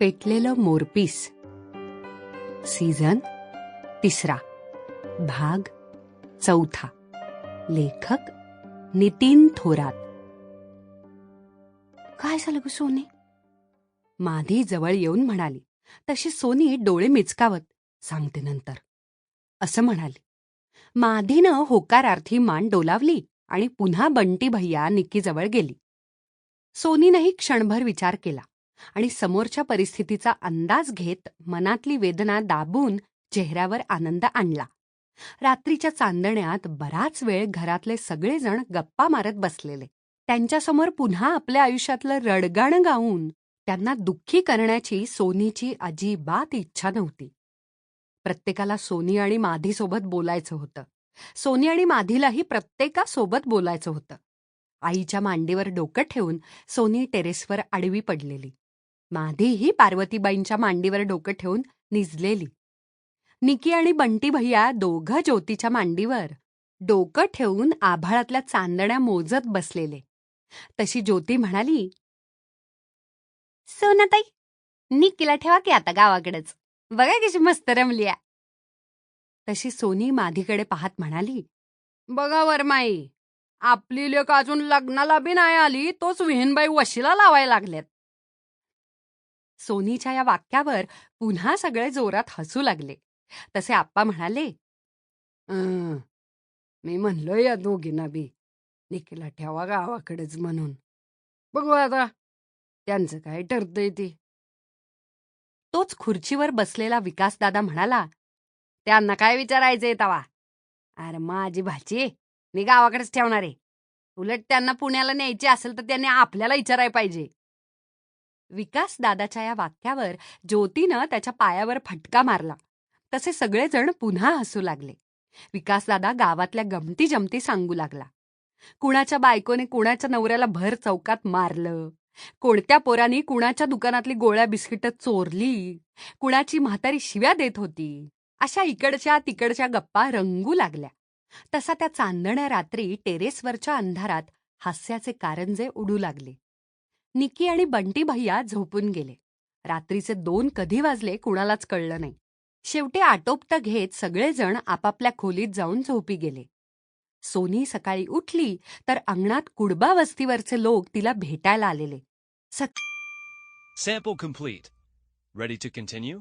पेटलेलं मोरपीस. Season तिसरा. भाग चौथा. लेखक नितीन थोरात. काय झालं ग सोनी? माधी जवळ येऊन म्हणाली तशी सोनी डोळे मिचकावत सांगते नंतर. असं म्हणाली. माधीनं होकारार्थी मान डोलावली आणि पुन्हा बंटी भैया निक्कीजवळ गेली. सोनीनंही क्षणभर विचार केला. आणि समोरच्या परिस्थितीचा अंदाज घेत मनातली वेदना दाबून चेहऱ्यावर आनंद आणला. रात्रीच्या चांदण्यात बराच वेळ घरातले सगळेजण गप्पा मारत बसलेले. त्यांच्यासमोर पुन्हा आपल्या आयुष्यातलं रडगाणं गाऊन त्यांना दुःखी करण्याची सोनीची अजिबात इच्छा नव्हती. प्रत्येकाला सोनी आणि माधीसोबत बोलायचं होतं. सोनी आणि माधीलाही प्रत्येकासोबत बोलायचं होतं. आईच्या मांडीवर डोकं ठेवून सोनी टेरेसवर आडवी पडलेली. माधीही पार्वतीबाईंच्या मांडीवर डोकं ठेवून निजलेली. निकी आणि बंटी भैया दोघं ज्योतीच्या मांडीवर डोकं ठेवून आभाळातल्या चांदण्या मोजत बसलेले. तशी ज्योती म्हणाली सोनाताई निकीला ठेवा की आता गावाकडेच. बघा कशी मस्त रमली तशी सोनी माधीकडे पाहत म्हणाली बघा वरमाई आपली लेक अजून लग्नाला बी नाही आली तोच विहीनबाई वशीला लावायला लागल्यात सोनीच्या या वाक्यावर पुन्हा सगळे जोरात हसू लागले. तसे आप्पा म्हणाले "अं, मी म्हणलो या दोघींना बी. निखिला ठेवा गावाकडेच म्हणून. बघू आता त्यांचं काय ठरतंय ते. तोच खुर्चीवर बसलेला विकासदादा म्हणाला त्यांना काय विचारायचंय तवा? अरे माझी भाची मी गावाकडेच ठेवणार. आहे उलट त्यांना पुण्याला न्यायची असेल तर त्यांनी आपल्याला विचारायला पाहिजे. विकास दादाच्या या वाक्यावर ज्योतीनं त्याच्या पायावर फटका मारला. तसे सगळेजण पुन्हा हसू लागले. विकासदादा गावातल्या गमती जमती सांगू लागला. कुणाच्या बायकोने कुणाच्या नवऱ्याला भर चौकात मारलं? कोणत्या पोरानी कुणाच्या दुकानातली गोळ्या बिस्किटं चोरली? कुणाची म्हातारी शिव्या देत होती? अशा इकडच्या तिकडच्या गप्पा रंगू लागल्या. तसा त्या चांदण्या रात्री टेरेसवरच्या अंधारात हास्याचे कारंजे उडू लागले. निकी आणि बंटी भैया झोपून गेले रात्रीचे दोन कधी वाजले कुणालाच कळलं नाही शेवटी आटोपतं घेत सगळेजण आपापल्या खोलीत जाऊन झोपी गेले सोनी सकाळी उठली तर अंगणात कुडबा वस्तीवरचे लोक तिला भेटायला आलेले Sample complete. Ready to continue?